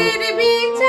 মায়ের বিছ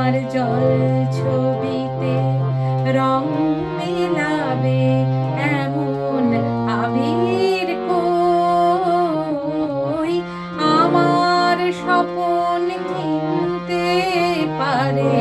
তোমার জল ছবিতে রং মেলাবে এমন আবির কই? আমার স্বপন কিনতে পারে